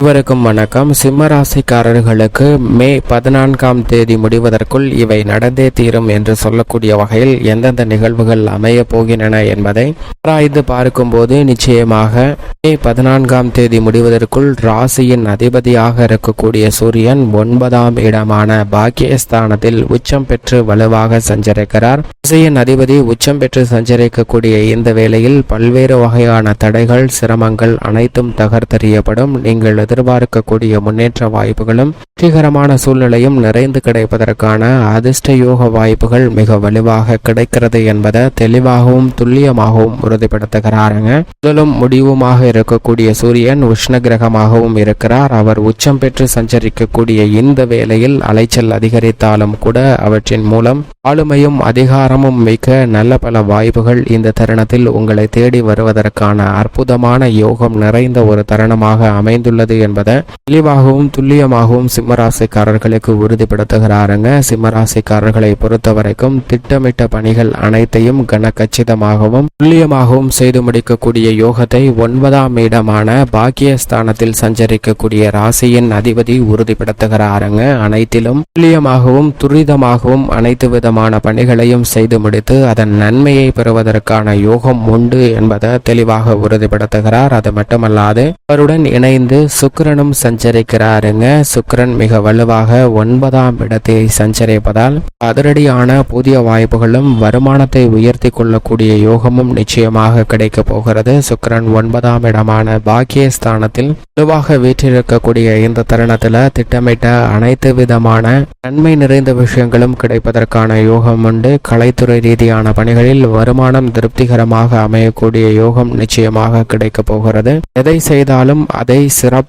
இவருக்கும் வணக்கம். சிம்மராசிக்காரர்களுக்கு மே பதினான்காம் தேதி முடிவதற்குள் இவை நடந்தே தீரும் என்று சொல்லக்கூடிய வகையில் எந்தெந்த நிகழ்வுகள் அமைய போகின்றன என்பதை ஆராய்ந்து பார்க்கும்போது நிச்சயமாக மே பதினான்காம் தேதி முடிவதற்குள் ராசியின் அதிபதியாக இருக்கக்கூடிய சூரியன் ஒன்பதாம் இடமான பாக்கியஸ்தானத்தில் உச்சம் பெற்று வலுவாக சஞ்சரிக்கிறார். ராசியின் அதிபதி உச்சம் பெற்று சஞ்சரிக்கக்கூடிய இந்த வேளையில் பல்வேறு வகையான தடைகள் சிரமங்கள் அனைத்தும் தகர்த்தறியப்படும். நீங்கள் எதிர்பார்க்கக்கூடிய முன்னேற்ற வாய்ப்புகளும் வெற்றிகரமான சூழ்நிலையும் நிறைந்து கிடைப்பதற்கான அதிர்ஷ்ட யோக வாய்ப்புகள் மிக வலுவாக கிடைக்கிறது என்பதை தெளிவாகவும் துல்லியமாகவும் உறுதிப்படுத்துகிறாருங்க. முதலும் முடிவுமாக இருக்கக்கூடிய சூரியன் உஷ்ண கிரகமாகவும் இருக்கிறார். அவர் உச்சம் பெற்று சஞ்சரிக்கக்கூடிய இந்த வேளையில் அலைச்சல் அதிகரித்தாலும் கூட அவற்றின் மூலம் ஆளுமையும் அதிகாரமும் மிக்க நல்ல பல வாய்ப்புகள் இந்த தருணத்தில் உங்களை தேடி வருவதற்கான அற்புதமான யோகம் நிறைந்த ஒரு தருணமாக அமைந்துள்ளது என்பதை தெளிவாகவும் துல்லியமாகவும் சிம்மராசிக்காரர்களுக்கு உறுதிப்படுத்துகிறாருங்க. சிம்மராசிக்காரர்களை பொறுத்த வரைக்கும் திட்டமிட்ட பணிகள் அனைத்தையும் கனகச்சிதமாகவும் துல்லியமாகவும் செய்து முடிக்கக்கூடிய யோகத்தை ஒன்பதாம் இடமான பாக்கியஸ்தானத்தில் சஞ்சரிக்கக்கூடிய ராசியின் அதிபதி உறுதிப்படுத்துகிறாருங்க. அனைத்திலும் துல்லியமாகவும் துரிதமாகவும் அனைத்து விதமான பணிகளையும் செய்து முடித்து அதன் நன்மையை பெறுவதற்கான யோகம் உண்டு என்பதை தெளிவாக உறுதிப்படுத்துகிறார். அது மட்டுமல்லாது அவருடன் இணைந்து சுக்கரனும் சஞ்சரிக்கிறாருங்க. சுக்கரன் மிக வலுவாக ஒன்பதாம் இடத்தை சஞ்சரிப்பதால் அதிரடியான புதிய வாய்ப்புகளும் வருமானத்தை உயர்த்தி கொள்ளக்கூடிய யோகமும் நிச்சயமாக கிடைக்க போகிறது. சுக்கிரன் ஒன்பதாம் இடமான பாக்கியஸ்தானத்தில் வலுவாக வீற்றிருக்கக்கூடிய இந்த தருணத்துல திட்டமிட்ட அனைத்து விதமான நன்மை நிறைந்த விஷயங்களும் கிடைப்பதற்கான யோகம் உண்டு. கலைத்துறை ரீதியான பணிகளில் வருமானம் திருப்திகரமாக அமையக்கூடிய யோகம் நிச்சயமாக கிடைக்க போகிறது. எதை செய்தாலும் அதை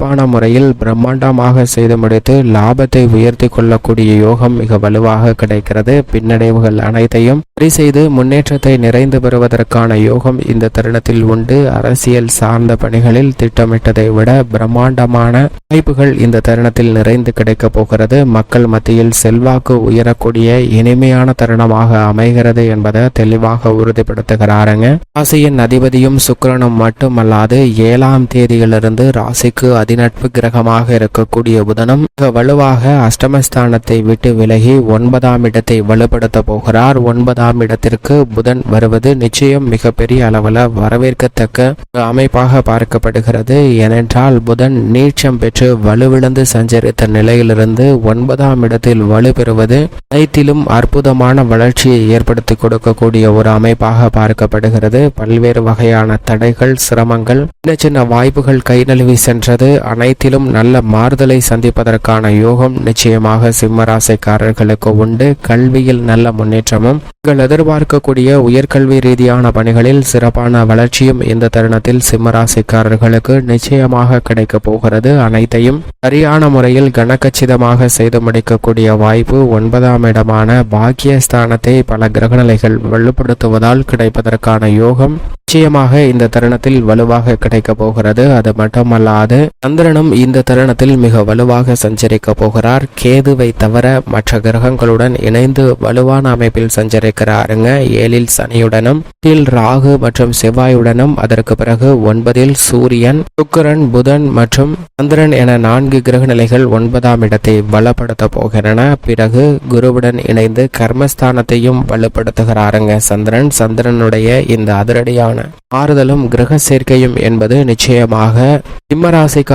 சிறப்பான முறையில் பிரம்மாண்டமாக செய்து முடித்து லாபத்தை உயர்த்தி கொள்ளக்கூடிய யோகம் மிக வலுவாக கிடைக்கிறது. பின்னடைவுகள் அனைத்தையும் சரி செய்து முன்னேற்றத்தை நிறைந்து பெறுவதற்கான யோகம் இந்த தருணத்தில் உண்டு. அரசியல் சார்ந்த பணிகளில் திட்டமிட்டதை விட பிரம்மாண்டமான வாய்ப்புகள் இந்த தருணத்தில் நிறைந்து கிடைக்கப் போகிறது. மக்கள் மத்தியில் செல்வாக்கு உயரக்கூடிய இனிமையான தருணமாக அமைகிறது என்பதை தெளிவாக உறுதிப்படுத்துகிறாருங்க. ராசியின் அதிபதியும் சுக்கிரனும் மட்டுமல்லாது ஏழாம் தேதியிலிருந்து ராசிக்கு நட்பு கிரகமாக இருக்கக்கூடிய புதனும் மிக வலுவாக அஷ்டமஸ்தானத்தை விட்டு விலகி ஒன்பதாம் இடத்தை வலுப்படுத்த போகிறார். ஒன்பதாம் இடத்திற்கு புதன் வருவது நிச்சயம் மிகப்பெரிய அளவில் வரவேற்கத்தக்க அமைப்பாக பார்க்கப்படுகிறது. ஏனென்றால் புதன் நீச்சம் பெற்று வலுவிழந்து சஞ்சரித்த நிலையிலிருந்து ஒன்பதாம் இடத்தில் வலு பெறுவது அனைத்திலும் அற்புதமான வளர்ச்சியை ஏற்படுத்தி கொடுக்கக்கூடிய ஒரு அமைப்பாக பார்க்கப்படுகிறது. பல்வேறு வகையான தடைகள் சிரமங்கள் சின்ன சின்ன வாய்ப்புகள் கை நழுவி சென்றது. அனைத்திலும் நல்ல மாறுதலை சந்திப்பதற்கான யோகம் நிச்சயமாக சிம்மராசைக்காரர்களுக்கு உண்டு. கல்வியில் நல்ல முன்னேற்றமும் நீங்கள் எதிர்பார்க்கக்கூடிய உயர்கல்வி ரீதியான பணிகளில் சிறப்பான வளர்ச்சியும் இந்த தருணத்தில் சிம்மராசிக்காரர்களுக்கு நிச்சயமாக கிடைக்கப் போகிறது. அனைத்தையும் சரியான முறையில் கனக்கச்சிதமாக செய்து முடிக்கக்கூடிய வாய்ப்பு ஒன்பதாம் இடமான பாக்கியஸ்தானத்தை பல கிரகநிலைகள் வலுப்படுத்துவதால் கிடைப்பதற்கான யோகம் நிச்சயமாக இந்த தருணத்தில் வலுவாக கிடைக்கப் போகிறது. அது மட்டுமல்லாது சந்திரனும் இந்த தருணத்தில் மிக வலுவாக சஞ்சரிக்க போகிறார். கேதுவை தவிர மற்ற கிரகங்களுடன் இணைந்து வலுவான அமைப்பில் சஞ்சரிக்கிறாருங்க. ஏழில் சனியுடனும் எட்டில் ராகு மற்றும் செவ்வாயுடனும் அதற்கு பிறகு ஒன்பதில் சூரியன் சுக்கரன் புதன் மற்றும் சந்திரன் என நான்கு கிரகநிலைகள் ஒன்பதாம் இடத்தை பலப்படுத்த போகின்றன. பிறகு குருவுடன் இணைந்து கர்மஸ்தானத்தையும் வலுப்படுத்துகிறாருங்க சந்திரன். சந்திரனுடைய இந்த அதிரடியான ஆறுதலும் கிரக சேர்க்கையும் என்பது நிச்சயமாக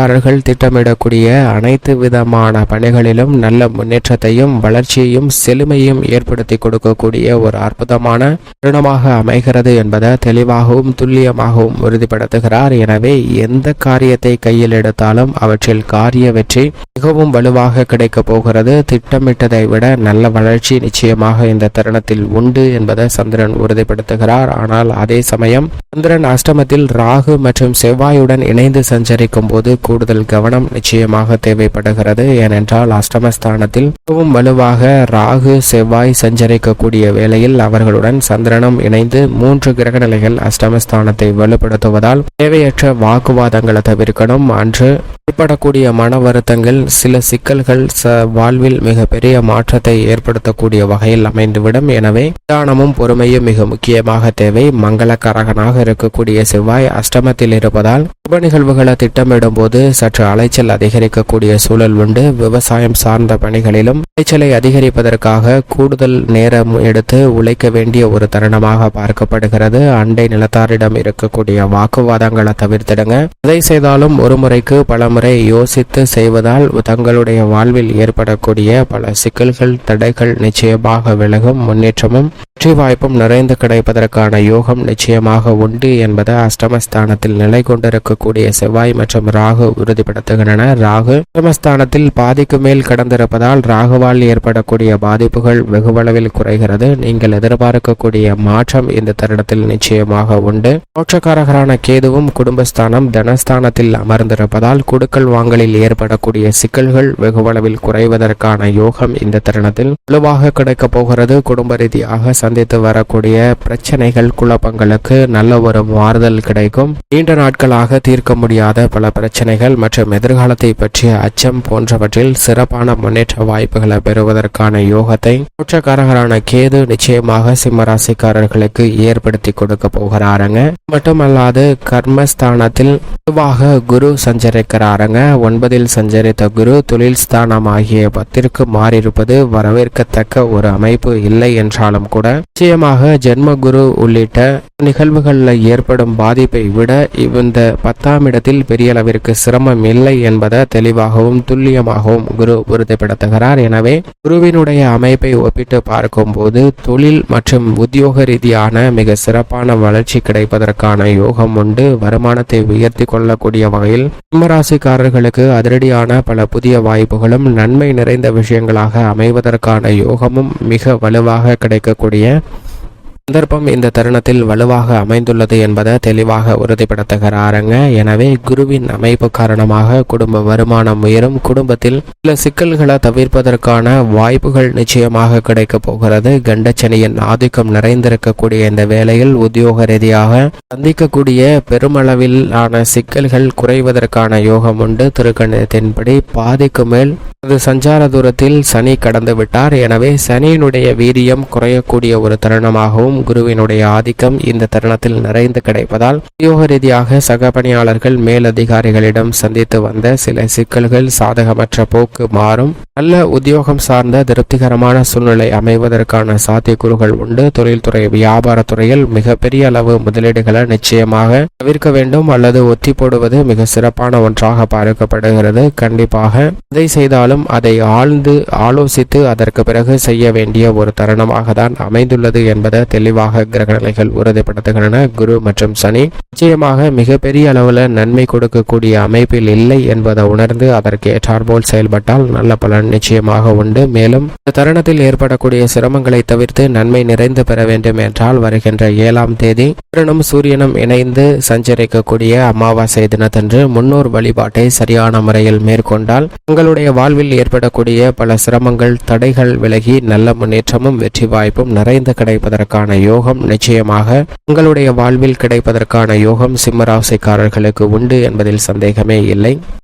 சிம்மராசிக்காரர்கள் திட்டமிடக்கூடிய அனைத்து விதமான பணிகளிலும் நல்ல முன்னேற்றத்தையும் வளர்ச்சியையும் செழுமையும் ஏற்படுத்தி கொடுக்கக்கூடிய ஒரு அற்புதமான தருணமாக அமைகிறது என்பதை தெளிவாகவும் துல்லியமாகவும் உறுதிப்படுத்துகிறார். எனவே எந்த காரியத்தை கையில் எடுத்தாலும் அவற்றில் காரிய வெற்றி மிகவும் வலுவாக கிடைக்கப் போகிறது. திட்டமிட்டதை விட நல்ல வளர்ச்சி நிச்சயமாக இந்த தருணத்தில் உண்டு என்பதை சந்திரன் உறுதிப்படுத்துகிறார். ஆனால் அதே சமயம் சந்திரன் அஷ்டமத்தில் ராகு மற்றும் செவ்வாயுடன் இணைந்து சஞ்சரிக்கும் போது கூடுதல் கவனம் நிச்சயமாக தேவைப்படுகிறது. ஏனென்றால் அஷ்டமஸ்தானத்தில் மிகவும் வலுவாக ராகு செவ்வாய் சஞ்சரிக்கக்கூடிய வேளையில் அவர்களுடன் சந்திரனும் இணைந்து மூன்று கிரக நிலைகள் அஷ்டமஸ்தானத்தை வலுப்படுத்துவதால் தேவையற்ற வாக்குவாதங்களை தவிர்க்கணும். அன்று ஏற்படக்கூடிய மன வருத்தங்கள் சில சிக்கல்கள் ச வாழ்வில் மிகப்பெரிய மாற்றத்தை ஏற்படுத்தக்கூடிய வகையில் அமைந்துவிடும். எனவே நிதானமும் பொறுமையும் மிக முக்கியமாக தேவை. மங்களகரகனாக இருக்கக்கூடிய செவ்வாய் அஷ்டமத்தில் இருப்பதால் சுப நிகழ்வுகளை திட்டமிடும் போது சற்று அலைச்சல் அதிகரிக்கக்கூடிய சூழல் உண்டு. விவசாயம் சார்ந்த பணிகளிலும் அலைச்சலை அதிகரிப்பதற்காக கூடுதல் நேரம் எடுத்து உழைக்க வேண்டிய ஒரு தருணமாக பார்க்கப்படுகிறது. அண்டை நிலத்தாரிடம் இருக்கக்கூடிய வாக்குவாதங்களை தவிர்த்திடுங்க. எதை செய்தாலும் ஒரு முறைக்கு பல முறை யோசித்து செய்வதால் தங்களுடைய வாழ்வில் ஏற்படக்கூடிய பல சிக்கல்கள் தடைகள் நிச்சயமாக விலகும். முன்னேற்றமும் வெற்றி வாய்ப்பும் நிறைந்து கிடைப்பதற்கான யோகம் நிச்சயமாக உண்டு என்பதை அஷ்டமஸ்தானத்தில் நிலை கொண்டிருக்கக்கூடிய செவ்வாய் மற்றும் ராகு உறுதிப்படுத்துகின்றன. ராகு அஷ்டமஸ்தானத்தில் பாதிக்கு மேல் கடந்திருப்பதால் ராகுவால் ஏற்படக்கூடிய பாதிப்புகள் வெகுவளவில் குறைகிறது. நீங்கள் எதிர்பார்க்கக்கூடிய மாற்றம் இந்த தருணத்தில் நிச்சயமாக உண்டு. மோட்சக்காரகரான கேதுவும் குடும்பஸ்தானம் தனஸ்தானத்தில் அமர்ந்திருப்பதால் கொடுக்கல் வாங்கலில் ஏற்படக்கூடிய சிக்கல்கள் வெகுவளவில் குறைவதற்கான யோகம் இந்த தருணத்தில் வலுவாக கிடைக்கப் போகிறது. குடும்ப ரீதியாக சந்தித்து வரக்கூடிய பிரச்சனைகள் குழப்பங்களுக்கு நல்ல ஒரு மாறுதல் கிடைக்கும். நீண்ட நாட்களாக தீர்க்க முடியாத பல பிரச்சனைகள் மற்றும் எதிர்காலத்தை பற்றிய அச்சம் போன்றவற்றில் சிறப்பான முன்னேற்ற வாய்ப்புகளை பெறுவதற்கான யோகத்தை குற்றக்காரகரான கேது நிச்சயமாக சிம்மராசிக்காரர்களுக்கு ஏற்படுத்தி கொடுக்க போகிறாருங்க. மட்டுமல்லாது கர்மஸ்தானத்தில் பொதுவாக குரு அரங்க ஒன்பதில் சஞ்சரித்த குரு தொழில் ஸ்தானம் ஆகிய பத்திற்கு மாறியிருப்பது வரவேற்கத்தக்க ஒரு அமைப்பு இல்லை என்றாலும் கூட நிச்சயமாக ஜென்ம குரு உள்ளிட்ட நிகழ்வுகளில் ஏற்படும் பாதிப்பை விட இந்த பத்தாம் இடத்தில் பெரிய அளவிற்கு சிரமம் இல்லை என்பதை தெளிவாகவும் துல்லியமாகவும் குரு உறுதிப்படுத்துகிறார். எனவே குருவினுடைய அமைப்பை ஒப்பிட்டு பார்க்கும்போது தொழில் மற்றும் உத்தியோக ரீதியான மிக சிறப்பான வளர்ச்சி கிடைப்பதற்கான யோகம் உண்டு. வருமானத்தை உயர்த்தி கொள்ளக்கூடிய வகையில் சிம்மராசிக்காரர்களுக்கு அதிரடியான பல புதிய வாய்ப்புகளும் நன்மை நிறைந்த விஷயங்களாக அமைவதற்கான யோகமும் மிக வலுவாக கிடைக்கக்கூடிய சந்தர்ப்பம் இந்த தருணத்தில் வலுவாக அமைந்துள்ளது என்பதை தெளிவாக உறுதிப்படுத்துகிறாருங்க. எனவே குருவின் அமைப்பு காரணமாக குடும்ப வருமானம் உயரும். குடும்பத்தில் சில சிக்கல்களை தவிர்ப்பதற்கான வாய்ப்புகள் நிச்சயமாக கிடைக்க போகிறது. கண்டச்சனியின் ஆதிக்கம் நிறைந்திருக்கக்கூடிய இந்த வேளையில் உத்தியோக ரீதியாக சந்திக்கக்கூடிய பெருமளவிலான சிக்கல்கள் குறைவதற்கான யோகம் உண்டு. திருக்கணிதத்தின்படி பாதிக்கு மேல் அது சஞ்சார தூரத்தில் சனி கடந்து விட்டார் எனவே சனியினுடைய வீரியம் குறையக்கூடிய ஒரு தருணமாகவும் குருவினுடைய ஆதிக்கம் இந்த தருணத்தில் நிறைந்து கிடைப்பதால் உத்தியோக ரீதியாக சக பணியாளர்கள் மேலதிகாரிகளிடம் சந்தித்து வந்த சில சிக்கல்கள் சாதகமற்ற போக்கு மாறும். நல்ல உத்தியோகம் சார்ந்த திருப்திகரமான சூழ்நிலை அமைவதற்கான சாத்தியக்கூறுகள் உண்டு. தொழில்துறை வியாபாரத்துறையில் மிகப்பெரிய அளவு முதலீடுகளை நிச்சயமாக தவிர்க்க வேண்டும் அல்லது ஒத்தி போடுவது மிக சிறப்பான ஒன்றாக பார்க்கப்படுகிறது. கண்டிப்பாக எதை செய்தாலும் அதை ஆழ்ந்து ஆலோசித்து அதற்கு பிறகு செய்ய வேண்டிய ஒரு தருணமாக தான் அமைந்துள்ளது என்பதை தெளிவாக கிரகநிலைகள் உறுதிப்படுத்துகின்றன குரு மற்றும் சனி நிச்சயமாக மிகப்பெரிய அளவில் நன்மை கொடுக்கக்கூடிய அமைப்பில் இல்லை என்பதை உணர்ந்து அதற்கு ஏற்றாற்போல் செயல்பட்டால் நல்ல பலன் நிச்சயமாக உண்டு. மேலும் இந்த தருணத்தில் ஏற்படக்கூடிய சிரமங்களை தவிர்த்து நன்மை நிறைந்து பெற வேண்டும் என்றால் வருகின்ற ஏழாம் தேதி சந்திரனும் சூரியனும் இணைந்து சஞ்சரிக்கக்கூடிய அமாவாசை தினத்தன்று முன்னோர் வழிபாட்டை சரியான முறையில் மேற்கொண்டால் உங்களுடைய வாழ்வில் ஏற்படக்கூடிய பல சிரமங்கள் தடைகள் விலகி நல்ல முன்னேற்றமும் வெற்றி வாய்ப்பும் நிறைந்து கிடைப்பதற்கான கிடைப்பதற்கான யோகம் நிச்சயமாக உங்களுடைய வாழ்வில் கிடைப்பதற்கான யோகம் சிம்மராசிக்காரர்களுக்கு உண்டு என்பதில் சந்தேகமே இல்லை.